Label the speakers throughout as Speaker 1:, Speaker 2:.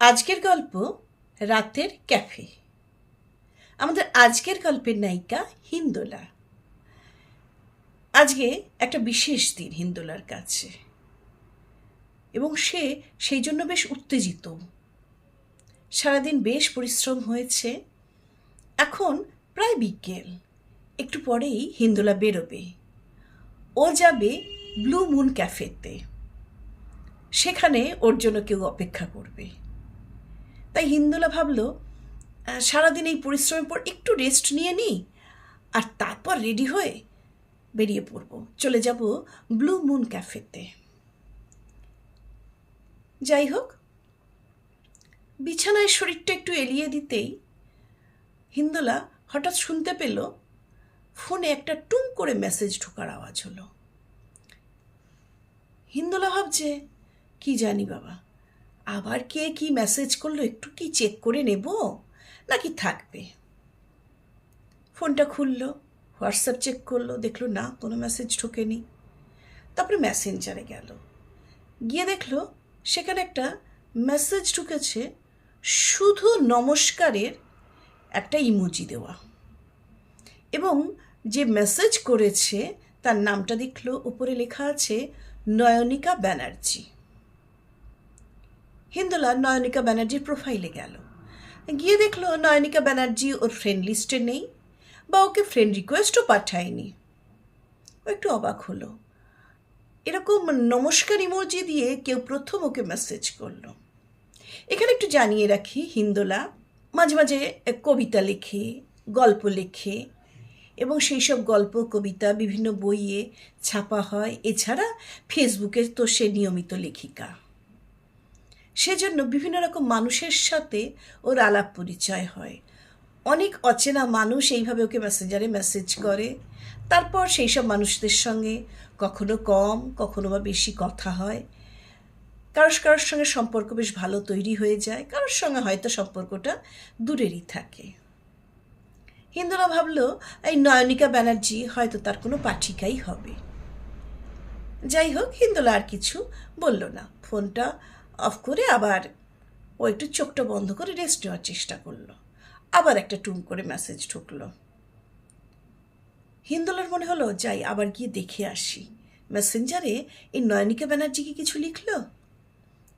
Speaker 1: আজকের গল্প রাতের ক্যাফে। আমাদের আজকের গল্পের নায়িকা হিন্দোলা। আজকে একটা বিশেষ দিন হিন্দোলার কাছে। এবং সে সেই জন্য বেশ উত্তেজিত। সারাদিন বেশ পরিশ্রম হয়েছে। এখন প্রায় বিকেল। একটু পরেই হিন্দোলা বেরোবে। ও যাবে ব্লু মুন ক্যাফেতে। সেখানে ওর জন্য কেউ অপেক্ষা করবে। তাই হিন্দোলা ভাবলো সারাদিন এই পরিশ্রমের পর একটু রেস্ট নিয়ে নিই আর তারপর রেডি হয়ে বেরিয়ে পড়ব। চলে যাব ব্লু মুন ক্যাফেতে যাই হোক, বিছানায় শরীরটা একটু এলিয়ে দিতেই হিন্দুলা হঠাৎ শুনতে পেল, ফোনে একটা টুম করে মেসেজ ঢোকার আওয়াজ হলো। হিন্দোলা ভাবছে, কি জানি বাবা? আবার কে কি মেসেজ করল একটু কি চেক করে নেব? নাকি থাকবে? ফোনটা খুললো হোয়াটসঅ্যাপ চেক করল, দেখল না, কোনো মেসেজ ঢোকেনি। তারপরে মেসেঞ্জারে গেল। গিয়ে দেখল সেখানে একটা মেসেজ ঢুকেছে, শুধু নমস্কারের একটা ইমোজি দেওয়া। এবং যে মেসেজ করেছে, তার নামটা দেখল, উপরে লেখা আছে, নয়নিকা ব্যানার্জি। হিন্দোলা নয়নিকা ব্যানার্জির প্রোফাইলে গেল। গিয়ে দেখল নয়নিকা ব্যানার্জি ওর ফ্রেন্ড লিস্টে নেই বা ওকে ফ্রেন্ড রিকোয়েস্টও পাঠায়নি। ও একটু অবাক হলো। এরকম নমস্কার ইমোজি দিয়ে কেউ প্রথম ওকে মেসেজ করল। এখানে একটু জানিয়ে রাখি, হিন্দোলা মাঝে মাঝে কবিতা লেখে, গল্প লেখে এবং সেই সব গল্প, কবিতা, বিভিন্ন বইয়ে ছাপা হয়। এছাড়া ফেসবুকে তো সে নিয়মিত লেখিকা। সেজন্য বিভিন্ন রকম মানুষের সাথে ওর আলাপ পরিচয় হয়। অনেক অচেনা মানুষ এইভাবে ওকে মেসেঞ্জারে মেসেজ করে। তারপর সেই সব মানুষদের সঙ্গে কখনো কম, কখনো বা বেশি কথা হয়। কারোর কারোর সঙ্গে সম্পর্ক বেশ ভালো তৈরি হয়ে যায়। কারোর সঙ্গে হয়তো সম্পর্কটা দূরেরই থাকে। হিন্দুরা ভাবলো, এই নয়নিকা ব্যানার্জি হয়তো তার কোনো পাঠিকাই হবে। যাই হোক হিন্দুলা আর কিছু বলল না। ফোনটা অফ করে আবার ও একটু চোখটা বন্ধ করে রেস্ট নেওয়ার চেষ্টা করল। আবার একটা টুম করে মেসেজ ঢুকলো। হিন্দুলার মনে হলো, যাই, আবার গিয়ে দেখে আসি। মেসেঞ্জারে এই নয়নিকা ব্যানার্জি কি কিছু লিখলো?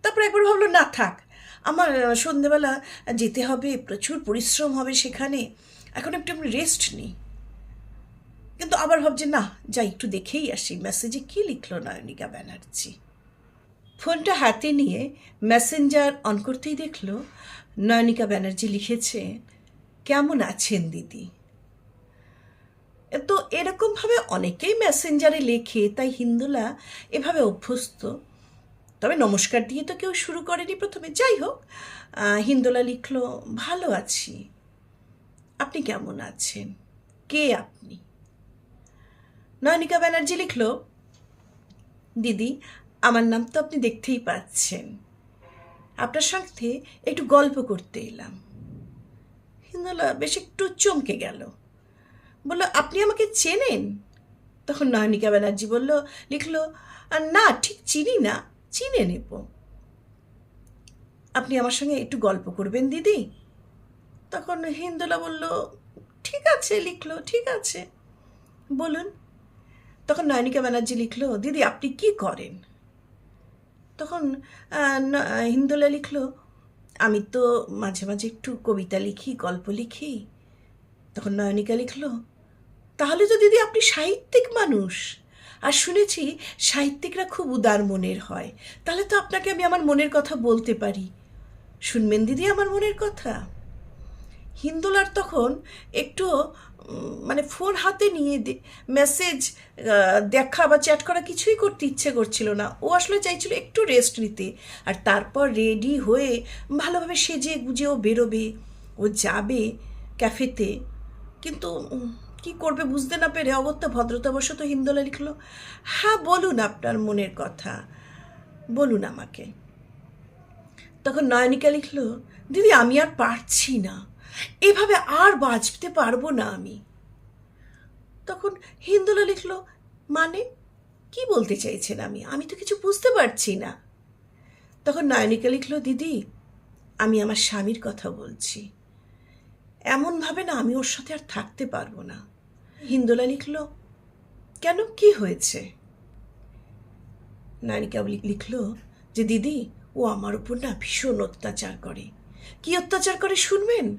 Speaker 1: তারপর একবার ভাবলো, না, থাক, আমার সন্ধেবেলা যেতে হবে, প্রচুর পরিশ্রম হবে সেখানে, এখন একটু আমি রেস্ট নিই। কিন্তু আবার ভাবছে, না, যাই, একটু দেখেই আসি। মেসেজে কী লিখলো নয়নিকা ব্যানার্জি? ফোনটা হাতে নিয়ে মেসেঞ্জার অন করতেই দেখল নয়নিকা ব্যানার্জি লিখেছে, কেমন আছেন দিদি? তো এরকমভাবে অনেকেই মেসেঞ্জারে লেখে, তাই হিন্দুলা এভাবে অভ্যস্ত। তবে নমস্কার দিয়ে তো কেউ শুরু করেনি প্রথমে। যাই হোক হিন্দোলা লিখলো, ভালো আছি। আপনি কেমন আছেন? কে আপনি? নয়নিকা ব্যানার্জি লিখল, দিদি আমার নাম তো আপনি দেখতেই পাচ্ছেন। আপনার সাথে একটু গল্প করতে এলাম। হিন্দোলা বেশ একটু চমকে গেল। বলল, আপনি আমাকে চেনেন? তখন নয়নিকা ব্যানার্জি বলল, লিখলো "আর না, ঠিক চিনি না, চিনে নেব। আপনি আমার সঙ্গে একটু গল্প করবেন, দিদি? তখন হিন্দোলা বলল, ঠিক আছে, লিখলো, ঠিক আছে। বলুন। তখন নয়নিকা ব্যানার্জি লিখলো, দিদি, আপনি কি করেন? তখন হিন্দুলা লিখল, আমি তো মাঝে মাঝে একটু কবিতা লিখি, গল্প লিখি। তখন নয়নিকা লিখল, তাহলে তো দিদি আপনি সাহিত্যিক মানুষ। আর শুনেছি সাহিত্যিকরা খুব উদার মনের হয়। তাহলে তো আপনাকে আমি আমার মনের কথা বলতে পারি। শুনবেন দিদি আমার মনের কথা? হিন্দুলার তখন একটু মানে ফোন হাতে নিয়ে মেসেজ দেখা বা চ্যাট করা কিছুই করতে ইচ্ছে করছিল না। ও আসলে চাইছিল একটু রেস্ট নিতে। আর তারপর রেডি হয়ে ভালোভাবে সেজে গুজে ও বেরোবে। ও যাবে ক্যাফেতে কিন্তু কি করবে বুঝতে না পেরে অগত্যা ভদ্রতাবশত হিন্দোলা লিখল হ্যাঁ বলুন আপনার মনের কথা। বলুন আমাকে। তখন নয়নিকা লিখল, দিদি, আমি আর পারছি না। এভাবে আর বাঁচতে পারব না আমি। তখন হিন্দোলা লিখলো মানে? কি বলতে চাইছেন আমি? আমি তো কিছু বুঝতে পারছি না। তখন নয়নিকা লিখলো, দিদি, আমি আমার স্বামীর কথা বলছি। এমনভাবে না আমি ওর সাথে আর থাকতে পারব না। হিন্দোলা লিখল, কেন? কি হয়েছে? নায়িকা লিখল, যে দিদি, ও আমার উপর না ভীষণ অত্যাচার করে। কি অত্যাচার করে শুনবেন?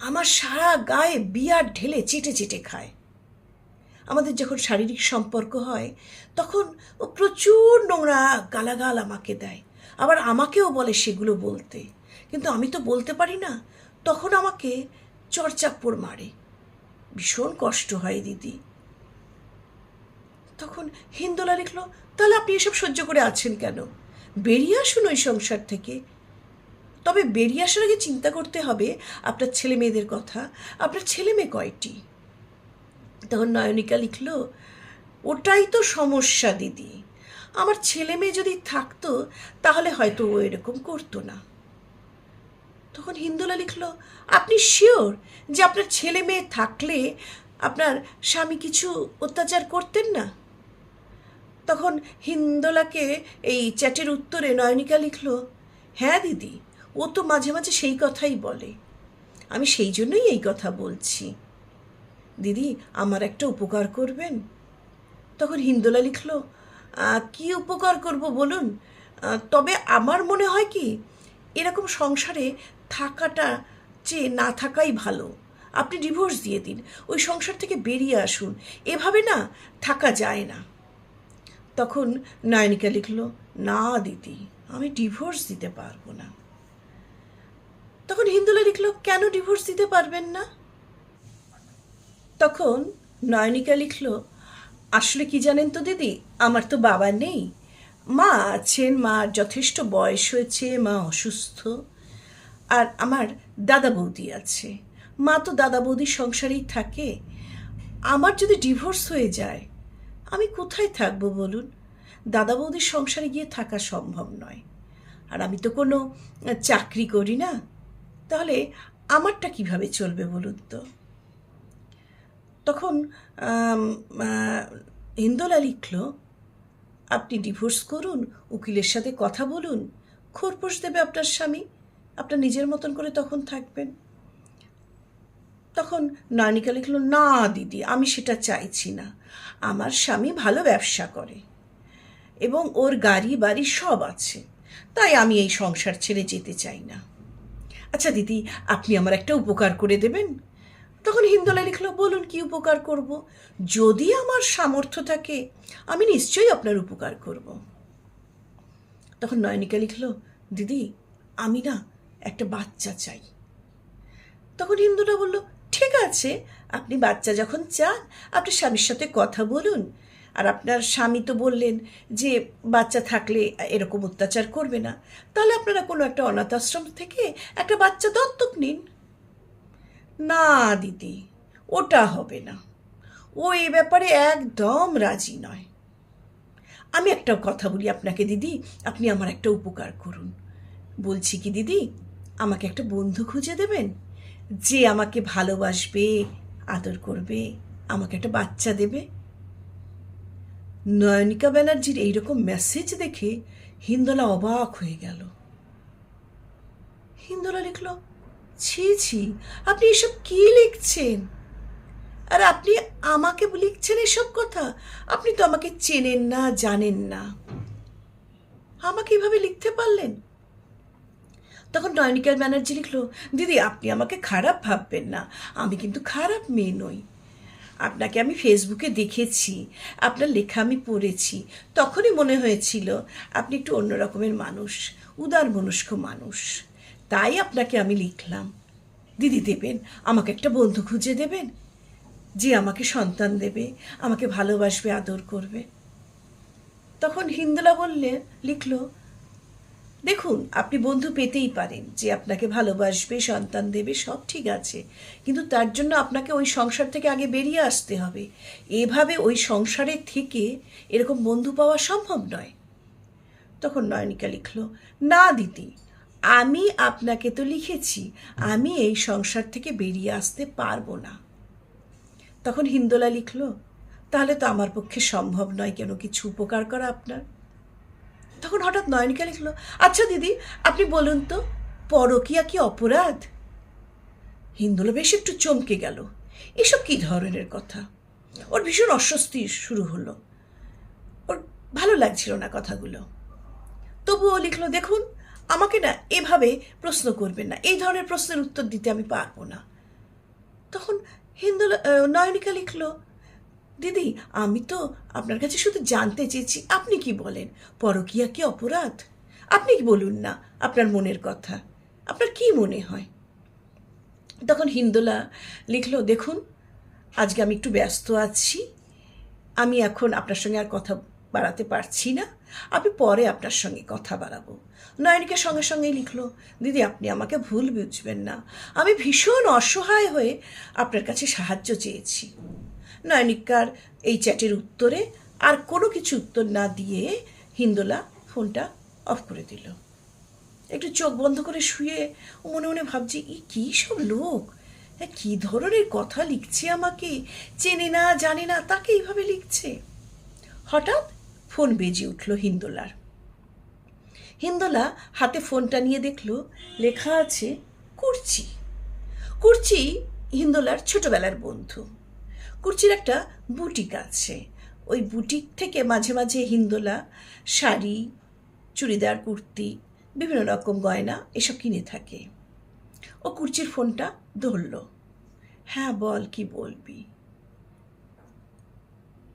Speaker 1: আমার সারা গায়ে বিয়ার ঢেলে চেটে চেটে খায়। আমাদের যখন শারীরিক সম্পর্ক হয়, তখন ও প্রচুর নোংরা গালাগাল আমাকে দেয়। আবার আমাকেও বলে সেগুলো বলতে। কিন্তু আমি তো বলতে পারি না, তখন আমাকে চড়চাপ্পড় মারে। ভীষণ কষ্ট হয় দিদি। তখন হিন্দোলা লিখলো, তাহলে আপনি এসব সহ্য করে আছেন কেন? বেরিয়ে আসুন ওই সংসার থেকে। তবে বেরিয়ে আসার আগে চিন্তা করতে হবে, আপনার ছেলে মেয়েদের কথা। আপনার ছেলে মেয়ে কয়টি? তখন নয়নিকা লিখল, ওটাই তো সমস্যা, দিদি। আমার ছেলে মেয়ে যদি থাকতো, তাহলে হয়তো ও এরকম করতো না। তখন হিন্দুলা লিখল, আপনি শিওর যে আপনার ছেলে মেয়ে থাকলে আপনার স্বামী কিছু অত্যাচার করতেন না? তখন হিন্দোলাকে এই চ্যাটের উত্তরে নয়নিকা লিখল হ্যাঁ দিদি। ও তো মাঝে মাঝে সেই কথাই বলে। আমি সেই জন্যই এই কথা বলছি। দিদি আমার একটা উপকার করবেন? তখন হিন্দোলা লিখলো "আহ, কি উপকার করব বলুন? তবে আমার মনে হয় কি এরকম সংসারে থাকাটা যে না থাকাই ভালো। আপনি ডিভোর্স দিয়ে দিন ওই সংসার থেকে বেরিয়ে আসুন। এভাবে না থাকা যায় না। তখন নায়নিকা লিখল না দিদি আমি ডিভোর্স দিতে পারব না। তখন হিন্দুলা লিখলো কেন ডিভোর্স দিতে পারবেন না? তখন নয়নিকা লিখলো, আসলে কি জানেন তো দিদি, আমার তো বাবা নেই। মা আছেন মার যথেষ্ট বয়স হয়েছে, মা অসুস্থ। আর আমার দাদা বৌদি আছে। মা তো দাদা বৌদির সংসারেই থাকে। আমার যদি ডিভোর্স হয়ে যায়, আমি কোথায় থাকব বলুন? দাদা বৌদির সংসারে গিয়ে থাকা সম্ভব নয়। আর আমি তো কোনো চাকরি করি না। তাহলে আমারটা কীভাবে চলবে বলুন তো? তখন ইন্দোলা লিখল, আপনি ডিভোর্স করুন, উকিলের সাথে কথা বলুন, খোরপোশ দেবে আপনার স্বামী, আপনার নিজের মতন করে তখন থাকবেন। তখন নানিকা লিখলো, না দিদি, আমি সেটা চাইছি না। আমার স্বামী ভালো ব্যবসা করে এবং ওর গাড়ি বাড়ি সব আছে। তাই আমি এই সংসার ছেড়ে যেতে চাই না। আচ্ছা দিদি, আপনি আমার একটা উপকার করে দেবেন। তখন হিন্দোলা লিখলো, বলুন কি উপকার করব? যদি আমার সামর্থ্য থাকে, আমি নিশ্চয়ই আপনার উপকার করব। তখন নয়নিকা লিখলো, দিদি, আমি না একটা বাচ্চা চাই। তখন হিন্দুটা বলল, ঠিক আছে, আপনি বাচ্চা যখন চান, আপনি স্বামীর সাথে কথা বলুন আর আপনার স্বামী তো বললেন যে বাচ্চা থাকলে এরকম অত্যাচার করবে না। তাহলে আপনারা কোনো একটা অনাথ আশ্রম থেকে একটা বাচ্চা দত্তক নিন। না, দিদি, ওটা হবে না। ও এ ব্যাপারে একদম রাজি নয়। আমি একটা কথা বলি আপনাকে, দিদি, আপনি আমার একটা উপকার করুন। বলছি কি, দিদি, আমাকে একটা বন্ধু খুঁজে দেবেন? যে আমাকে ভালোবাসবে, আদর করবে, আমাকে একটা বাচ্চা দেবে? নয়নিকা ব্যানার্জির এইরকম মেসেজ দেখে হিন্দোলা অবাক হয়ে গেল। হিন্দোলা লিখল, ছি ছি, আপনি এসব কি লিখছেন? আর আপনি আমাকে লিখছেন এসব কথা? আপনি তো আমাকে চেনেন না, জানেন না। আমাকে এভাবে লিখতে পারলেন? তখন নয়নিকার ব্যানার্জি লিখলো, দিদি, আপনি আমাকে খারাপ ভাববেন না। আমি কিন্তু খারাপ মেয়ে নই। আপনাকে আমি ফেসবুকে দেখেছি, আপনার লেখা আমি পড়েছি, তখনই মনে হয়েছিল আপনি একটু অন্য রকমের মানুষ, উদার মনস্ক মানুষ। তাই আপনাকে আমি লিখলাম। দিদি দেবেন, আমাকে একটা বন্ধু খুঁজে দেবেন, যে আমাকে সন্তান দেবে, আমাকে ভালোবাসবে, আদর করবে। তখন হিন্দুলা বললে, লিখলো দেখুন, আপনি বন্ধু পেতেই পারেন যে আপনাকে ভালোবাসবে, সন্তান দেবে, সব ঠিক আছে। কিন্তু তার জন্য আপনাকে ওই সংসার থেকে আগে বেরিয়ে আসতে হবে। এভাবে ওই সংসারে থেকে এরকম বন্ধু পাওয়া সম্ভব নয়। তখন নয়নিকা লিখলো, না দিদি, আমি আপনাকে তো লিখেছি, আমি এই সংসার থেকে বেরিয়ে আসতে পারব না। তখন হিন্দোলা লিখলো, তাহলে তো আমার পক্ষে সম্ভব নয় কেন কিছু উপকার করা আপনার? তখন হঠাৎ নয়নিকা লিখলো আচ্ছা দিদি, আপনি বলুন তো, পরকিয়া কি অপরাধ? হিন্দুলা বেশ একটু চমকে গেল। এসব কি ধরনের কথা? ওর ভীষণ অস্বস্তি শুরু হলো। ওর ভালো লাগছিল না কথাগুলো। তবুও লিখলো, দেখুন, আমাকে না এভাবে প্রশ্ন করবেন না। এই ধরনের প্রশ্নের উত্তর দিতে আমি পারব না। তখন হিন্দু নয়নিকা লিখলো দিদি, আমি তো আপনার কাছে শুধু জানতে চেয়েছি, আপনি কি বলেন? পরকিয়া কি অপরাধ? আপনি কি বলুন না, আপনার মনের কথা। আপনার কি মনে হয়? তখন হিন্দোলা লিখলো, দেখুন, আজকে আমি একটু ব্যস্ত আছি। আমি এখন আপনার সঙ্গে আর কথা বাড়াতে পারছি না। আমি পরে আপনার সঙ্গে কথা বাড়াবো। নয়নিকা সঙ্গে সঙ্গেই লিখলো, দিদি, আপনি আমাকে ভুল বুঝবেন না। আমি ভীষণ অসহায় হয়ে আপনার কাছে সাহায্য চেয়েছি। নয়নিকার এই চ্যাটের উত্তরে আর কোনো কিছু উত্তর না দিয়ে হিন্দোলা ফোনটা অফ করে দিল। একটু চোখ বন্ধ করে শুয়ে ও মনে মনে ভাবছে, ই কী সব লোক? হ্যাঁ কী ধরনের কথা লিখছে আমাকে? চেনে না, জানে না, তাকে এইভাবে লিখছে? হঠাৎ ফোন বেজে উঠল হিন্দোলার। হিন্দোলা হাতে ফোনটা নিয়ে দেখল, লেখা আছে, কুর্চি। কুর্চি হিন্দোলার ছোটবেলার বন্ধু। কুর্চির একটা বুটিক আছে। ওই বুটিক থেকে মাঝে মাঝে হিন্দোলা, শাড়ি, চুড়িদার, কুর্তি, বিভিন্ন রকম গয়না এসব কিনে থাকে। ও কুর্চির ফোনটা ধরল। হ্যাঁ বল, কি বলবি?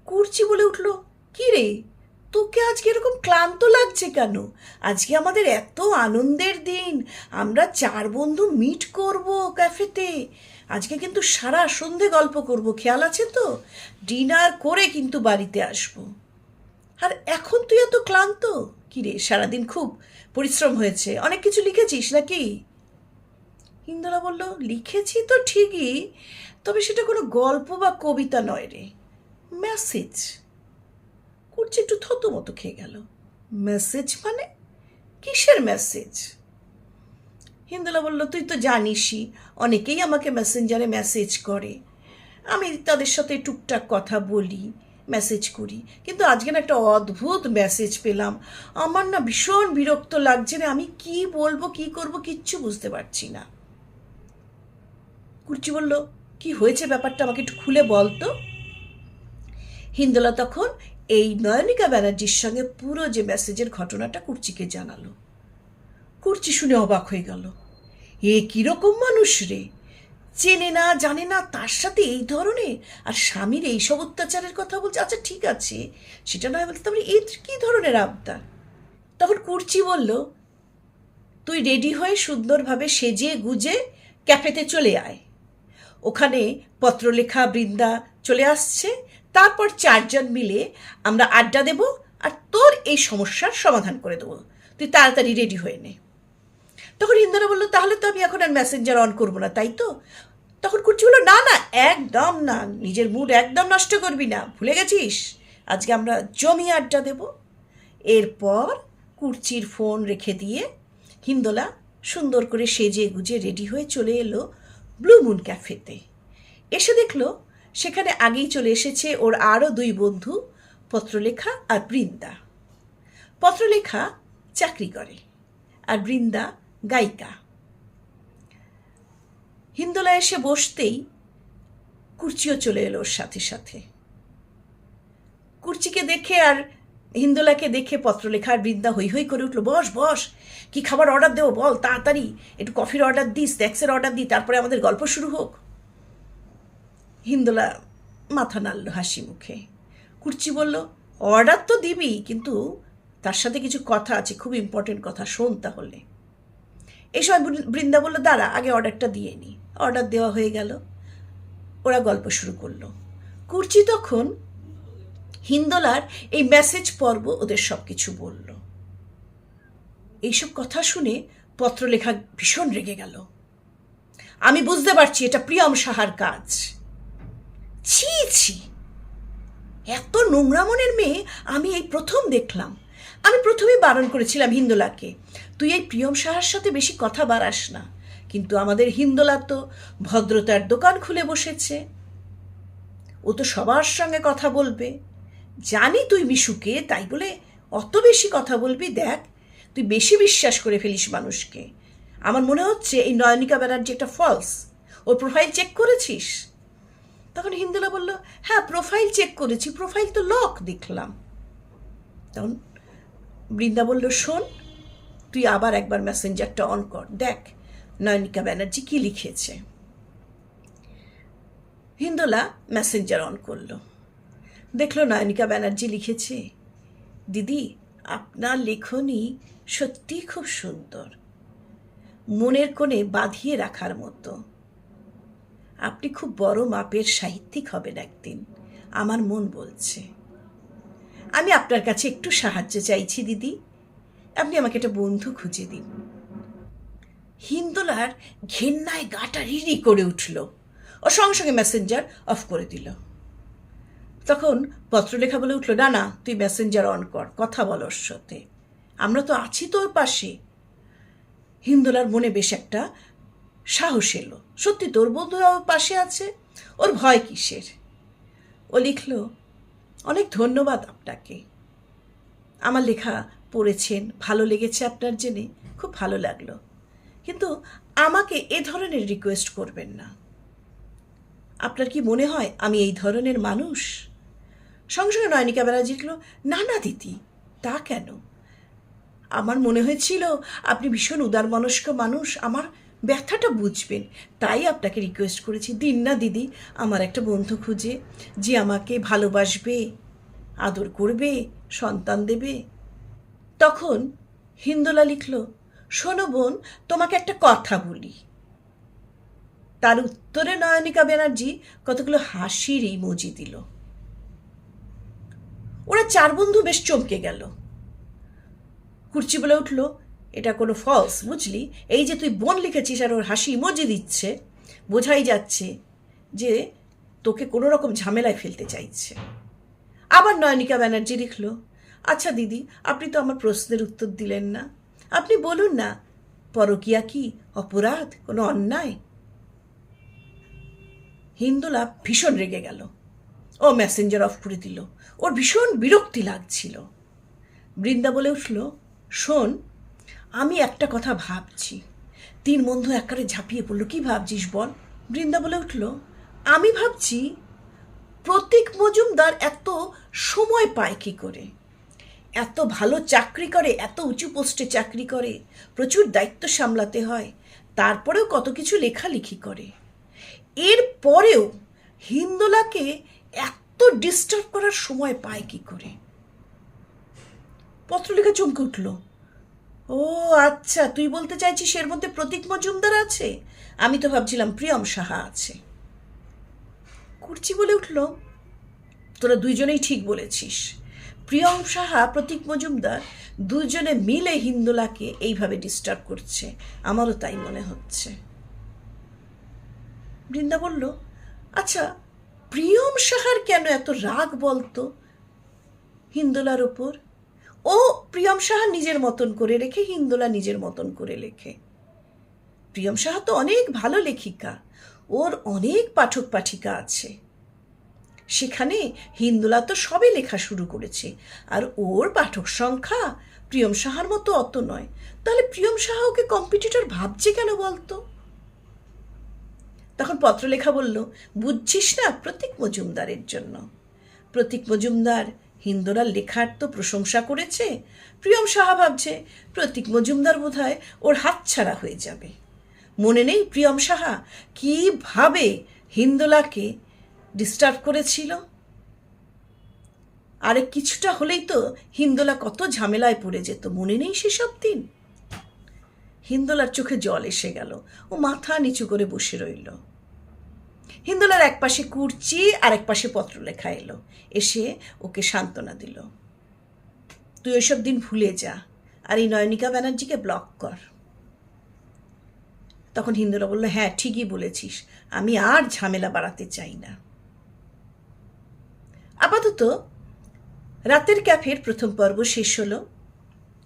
Speaker 1: কুর্চি বলে উঠল, কি রে? তোকে আজকে এরকম ক্লান্ত লাগছে কেন? আজকে আমাদের এত আনন্দের দিন। আমরা চার বন্ধু মিট করব ক্যাফেতে। আজকে কিন্তু সারা সন্ধে গল্প করব, খেয়াল আছে তো? ডিনার করে কিন্তু বাড়িতে আসব। আর এখন তুই এত ক্লান্ত? কি রে সারাদিন খুব পরিশ্রম হয়েছে। অনেক কিছু লিখেছিস নাকি? ইন্দোলা বলল, লিখেছি তো ঠিকই, তবে সেটা কোনো গল্প বা কবিতা নয় রে। মেসেজ কুর্চি একটু থতো মতো খেয়ে গেল। মেসেজ মানে? কিসের মেসেজ হিন্দুলা বলল, তুই তো জানিসই, অনেকেই আমাকে মেসেঞ্জারে মেসেজ করে। আমি তাদের সাথে টুকটাক কথা বলি মেসেজ করি। কিন্তু আজকে না একটা অদ্ভুত মেসেজ পেলাম। আমার না ভীষণ বিরক্ত লাগছে না আমি কি বলব, কি করব কিচ্ছু বুঝতে পারছি না। কুর্চি বলল, কি হয়েছে ব্যাপারটা, আমাকে একটু খুলে বল তো। হিন্দোলা তখন এই নয়নিকা ব্যানার্জির সঙ্গে পুরো যে মেসেজের ঘটনাটা কুর্চিকে জানালো। কুর্চি শুনে অবাক হয়ে গেল। এ কীরকম মানুষ রে? চেনে না, জানে না, তার সাথে এই ধরনের? আর স্বামীর এইসব অত্যাচারের কথা বলছে? আচ্ছা ঠিক আছে। সেটা নয় বলতে তারপরে এর কী ধরনের আবদার? তখন কুর্চি বলল, তুই রেডি হয়ে সুন্দরভাবে সেজে গুজে ক্যাফেতে চলে আয়। ওখানে পত্রলেখা বৃন্দা চলে আসছে। তারপর চারজন মিলে আমরা আড্ডা দেব আর তোর এই সমস্যার সমাধান করে দেবো। তুই তাড়াতাড়ি রেডি হয়ে নে। তখন ইন্দ্রা বলল, তাহলে তো আমি এখন আর মেসেঞ্জার অন করব না, তাই তো? তখন কুর্চি বলল, না না, একদম না, নিজের মুড একদম নষ্ট করবি না, ভুলে গেছিস? আজকে আমরা জমি আড্ডা দেব। এরপর কুর্চির ফোন রেখে দিয়ে হিন্দোলা সুন্দর করে সেজে গুজে রেডি হয়ে চলে এলো ব্লু মুন ক্যাফেতে এসে দেখল, সেখানে আগেই চলে এসেছে ওর আরও দুই বন্ধু, পত্রলেখা আর বৃন্দা। পত্রলেখা চাকরি করে, আর বৃন্দা গায়িকা। হিন্দোলা এসে বসতেই কুর্চিও চলে এলো ওর সাথে সাথে। কুর্চিকে দেখে আর হিন্দোলাকে দেখে পত্রলেখা আর বৃন্দা হই হই করে উঠল, বস বস, কি খাবার অর্ডার দেবো বল, তাড়াতাড়ি, একটু কফির অর্ডার দিই স্ন্যাক্সের অর্ডার দিই, তারপরে আমাদের গল্প শুরু হোক। হিন্দোলা মাথা নাড়ল হাসি মুখে। কুর্চি বলল, অর্ডার তো দিবি, কিন্তু তার সাথে কিছু কথা আছে, খুব ইম্পর্টেন্ট কথা, শোন তাহলে। এই সময় বৃন্দা বলল, দাঁড়া, আগে অর্ডারটা দিয়ে নি। অর্ডার দেওয়া হয়ে গেল। ওরা গল্প শুরু করল। কুর্চি তখন হিন্দোলার এই মেসেজ পর্ব ওদের সব কিছু বলল। এইসব কথা শুনে পত্রলেখা ভীষণ রেগে গেল। আমি বুঝতে পারছি, এটা প্রিয়ম সাহার কাজ। ছি ছি, এত নোংরা মনের মেয়ে আমি এই প্রথম দেখলাম। আমি প্রথমেই বারণ করেছিলাম হিন্দোলাকে তুই এই প্রিয়ম সাহার সাথে বেশি কথা বাড়াস না। কিন্তু আমাদের হিন্দোলা তো ভদ্রতার দোকান খুলে বসেছে। ও তো সবার সঙ্গে কথা বলবে। জানি তুই মিশুকে, তাই বলে অত বেশি কথা বলবি, দেখ, তুই বেশি বিশ্বাস করে ফেলিস মানুষকে। আমার মনে হচ্ছে এই নয়নিকা ব্যানার্জি একটা ফলস ওর প্রোফাইল চেক করেছিস? তখন হিন্দুলা বলল হ্যাঁ প্রোফাইল চেক করেছি প্রোফাইল তো লক দেখলাম। তখন বৃন্দা বলল শোন। তুই আবার একবার মেসেঞ্জারটা অন কর। দেখ, নয়নিকা ব্যানার্জি কি লিখেছে। হিন্দোলা মেসেঞ্জার অন করল। দেখল নয়নিকা ব্যানার্জি লিখেছে, দিদি, আপনার লেখনী সত্যি খুব সুন্দর। মনের কোণে বাঁধিয়ে রাখার মতো। আপনি খুব বড় মাপের সাহিত্যিক হবেন একদিন, আমার মন বলছে। আমি আপনার কাছে একটু সাহায্য চাইছি, দিদি। আপনি আমাকে একটা বন্ধু খুঁজে দিন। হিন্দোলার ঘেন্নায় গাটা রিরি করে উঠল। ও সঙ্গে সঙ্গে মেসেঞ্জার অফ করে দিল। তখন পত্রলেখা বলে উঠল, না না, তুই মেসেঞ্জার অন কর, কথা বল ওর সাথে। আমরা তো আছি তোর পাশে। হিন্দোলার মনে বেশ একটা সাহস এলো। সত্যি তোর বন্ধুরা ওর পাশে আছে? ওর ভয় কিসের? ও লিখল অনেক ধন্যবাদ আপনাকে। আমার লেখা পড়েছেন, ভালো লেগেছে আপনার জেনে, খুব ভালো লাগল। কিন্তু আমাকে এ ধরনের রিকোয়েস্ট করবেন না। আপনার কি মনে হয় আমি এই ধরনের মানুষ? সঙ্গে সঙ্গে নয়নিকা ব্যানার্জি লিখল না না দিদি তা কেন? আমার মনে হয়েছিল আপনি ভীষণ উদার মনস্ক মানুষ, আমার ব্যথাটা বুঝবেন। তাই আপনাকে রিকোয়েস্ট করেছি, দিন না দিদি, আমার একটা বন্ধু খুঁজে, যে আমাকে ভালোবাসবে, আদর করবে, সন্তান দেবে। তখন হিন্দোলা লিখল, শোনো বোন, তোমাকে একটা কথা বলি। তার উত্তরে নয়নিকা ব্যানার্জি কতগুলো হাসির ইমোজি দিল। ওরা চার বন্ধু বেশ চমকে গেল। কুর্চি বলে উঠল এটা কোনো ফলস বুঝলি? এই যে তুই বোন লিখেছিস আর ওর হাসি ইমোজি দিচ্ছে, বোঝাই যাচ্ছে যে তোকে কোনো রকম ঝামেলায় ফেলতে চাইছে। আবার নয়নিকা ব্যানার্জি লিখল আচ্ছা দিদি, আপনি তো আমার প্রশ্নের উত্তর দিলেন না। আপনি বলুন না, পরকিয়া কি, অপরাধ, কোনো অন্যায়? হিন্দুলা ভীষণ রেগে গেল। ও মেসেঞ্জার অফ করে দিল। ওর ভীষণ বিরক্তি লাগছিল। বৃন্দা বলে উঠল, শোন আমি একটা কথা ভাবছি। তিন বন্ধু একবারে ঝাঁপিয়ে পড়ল। কি ভাবছিস বল? বৃন্দা বলে উঠল, আমি ভাবছি প্রতীক মজুমদার এত সময় পায় কি করে? এত ভালো চাকরি করে, এত উঁচু পোস্টে চাকরি করে, প্রচুর দায়িত্ব সামলাতে হয়, তারপরেও কত কিছু লেখালেখি করে। এর পরেও হিন্দোলাকে এত ডিস্টার্ব করার সময় পায় কি করে? পত্রলেখা চমকে উঠল ও আচ্ছা তুই বলতে চাইছিস এর মধ্যে প্রতীক মজুমদার আছে? আমি তো ভাবছিলাম প্রিয়ম সাহা আছে। কুর্চি বলে উঠল, তোরা দুইজনেই ঠিক বলেছিস। প্রিয়ম সাহা, প্রতীক মজুমদার, দুজনে মিলে হিন্দোলাকে এইভাবে ডিস্টার্ব করছে। আমারও তাই মনে হচ্ছে। বৃন্দা বলল আচ্ছা প্রিয়ম সাহার কেন এত রাগ বলতো? হিন্দোলার ওপর ও প্রিয়ম সাহা নিজের মতন করে রেখে, হিন্দোলা নিজের মতন করে লেখে। প্রিয়ম সাহা তো অনেক ভালো লেখিকা, ওর অনেক পাঠক পাঠিকা আছে। সেখানে হিন্দুলা তো সবে লেখা শুরু করেছে, আর ওর পাঠক সংখ্যা প্রিয়ম সাহার মতো অত নয়। তাহলে প্রিয়ম সাহা ওকে কম্পিটিটর ভাবছে কেন বলতো? তখন পত্রলেখা বলল, বুঝছিস না প্রতীক মজুমদারের জন্য। প্রতীক মজুমদার হিন্দুরা লেখার তো প্রশংসা করেছে। প্রিয়ম সাহা ভাবছে, প্রতীক মজুমদার বোধহয় ওর হাতছাড়া হয়ে যাবে। মনে নেই প্রিয়ম সাহা কীভাবে হিন্দোলাকে ডিস্টার্ব করেছিল? আরে কিছুটা হলেই তো হিন্দোলা কত ঝামেলায় পড়ে যেত, মনে নেই সেসব দিন। হিন্দোলার চোখে জল এসে গেল ও মাথা নিচু করে বসে রইল। হিন্দোলার এক পাশে কুর্চি আর এক পাশে পত্র লেখা এলো। এসে ওকে সান্ত্বনা দিল। তুই ওইসব দিন ভুলে যা আর এই নয়নিকা ব্যানার্জিকে ব্লক কর। তখন হিন্দুরা বলল হ্যাঁ ঠিকই বলেছিস। আমি আর ঝামেলা বাড়াতে চাই না। আপাতত রাতের ক্যাফের প্রথম পর্ব শেষ হলো।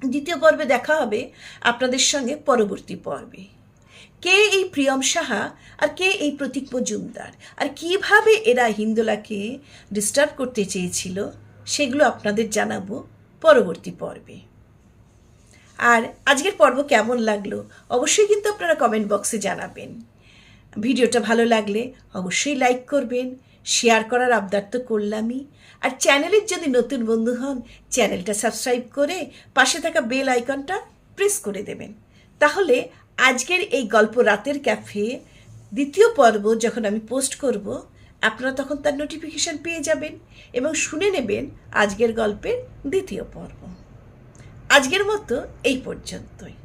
Speaker 1: দ্বিতীয় পর্বে দেখা হবে আপনাদের সঙ্গে পরবর্তী পর্বে। কে এই প্রিয়ম সাহা আর কে এই প্রতীক মজুমদার আর কীভাবে এরা হিন্দোলাকে ডিস্টার্ব করতে চেয়েছিল সেগুলো আপনাদের জানাব পরবর্তী পর্বে। আর আজকের পর্ব কেমন লাগল অবশ্যই কিন্তু আপনারা কমেন্ট বক্সে জানাবেন। ভিডিওটা ভালো লাগলে অবশ্যই লাইক করবেন শেয়ার করার আবদার তো করলামই। আর চ্যানেলের যদি নতুন বন্ধু হন, চ্যানেলটা সাবস্ক্রাইব করে পাশে থাকা বেল আইকনটা প্রেস করে দেবেন। তাহলে আজকের এই গল্প রাতের ক্যাফে দ্বিতীয় পর্ব যখন আমি পোস্ট করব, আপনারা তখন তার নোটিফিকেশান পেয়ে যাবেন এবং শুনে নেবেন আজকের গল্পের দ্বিতীয় পর্ব। আজকের মতো এই পর্যন্তই।